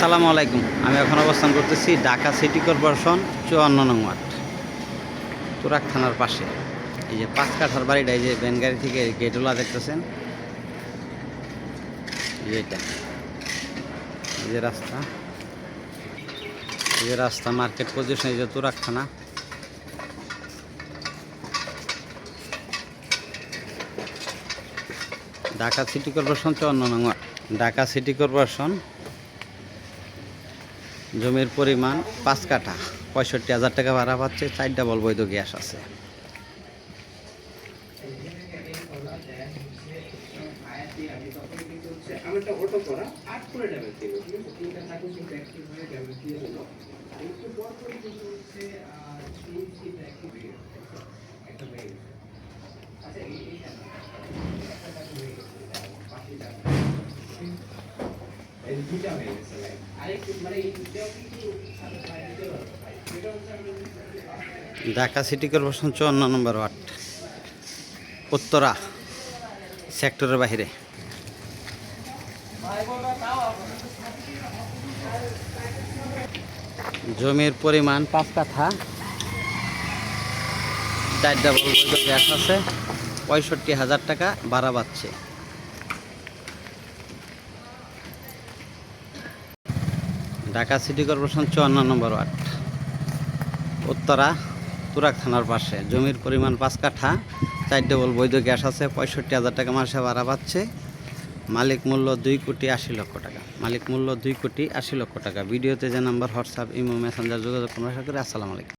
আসসালামু আলাইকুম। আমি এখন অবস্থান করতেছি ঢাকা সিটি কর্পোরেশন চুয়ান্ন নং ওয়ার্ড তুরাক থানার পাশে। এই যে পাঁচ কাঠার বাড়িটা, এই যে গাড়ি থেকে গেটওলা দেখতেছেন, এই যে এই যে রাস্তা, এই যে রাস্তা মার্কেট পজিশন, এই যে তুরাক থানা। ঢাকা সিটি কর্পোরেশন চুয়ান্ন নং ওয়ার্ড, ঢাকা সিটি কর্পোরেশন জমির পরিমাণ পাঁচ কাঠা। পঁয়ষট্টি হাজার টাকা ভাড়া পাচ্ছে চার ডাবল বৈধ গ্যাস আছে আমারটা অটো করা আট করে ড্যামেজ ছিল ঠিক আছে তিনটা থাকো কিন্তু অ্যাক্টিভ হয়ে ড্যামেজ দিয়ে দিল একটু পর পর কিন্তু হচ্ছে আর তিন সিট অ্যাক্টিভ হয়ে গেছে একটা হয়ে গেছে আচ্ছা এই এইখানে একটা থাকো হয়ে গেছে বাকিটা মানে ঢাকা সিটি কর্পোরেশন চুয়ান্ন নম্বর ওয়ার্ড, উত্তরা সেক্টরের বাহিরে। জমির পরিমাণ পাঁচ কাঠা। চার ডাবল আছে, পঁয়ষট্টি হাজার টাকা ভাড়া পাচ্ছে ঢাকা সিটি কর্পোরেশন চুয়ান্ন নম্বর ওয়ার্ড। উত্তরা তুরাক থানার পাশে। জমির পরিমাণ পাঁচ কাঠা, চার ডবল বৈধ গ্যাস আছে, পঁয়ষট্টি হাজার টাকা মাসে ভাড়া পাচ্ছে। মালিক মূল্য দুই কোটি আশি লক্ষ টাকা। মালিক মূল্য দুই কোটি আশি লক্ষ টাকা। ভিডিওতে যে নাম্বার, হোয়াটসঅ্যাপ, ইমো, মেসেঞ্জার যোগাযোগ করে আসসালামু আলাইকুম।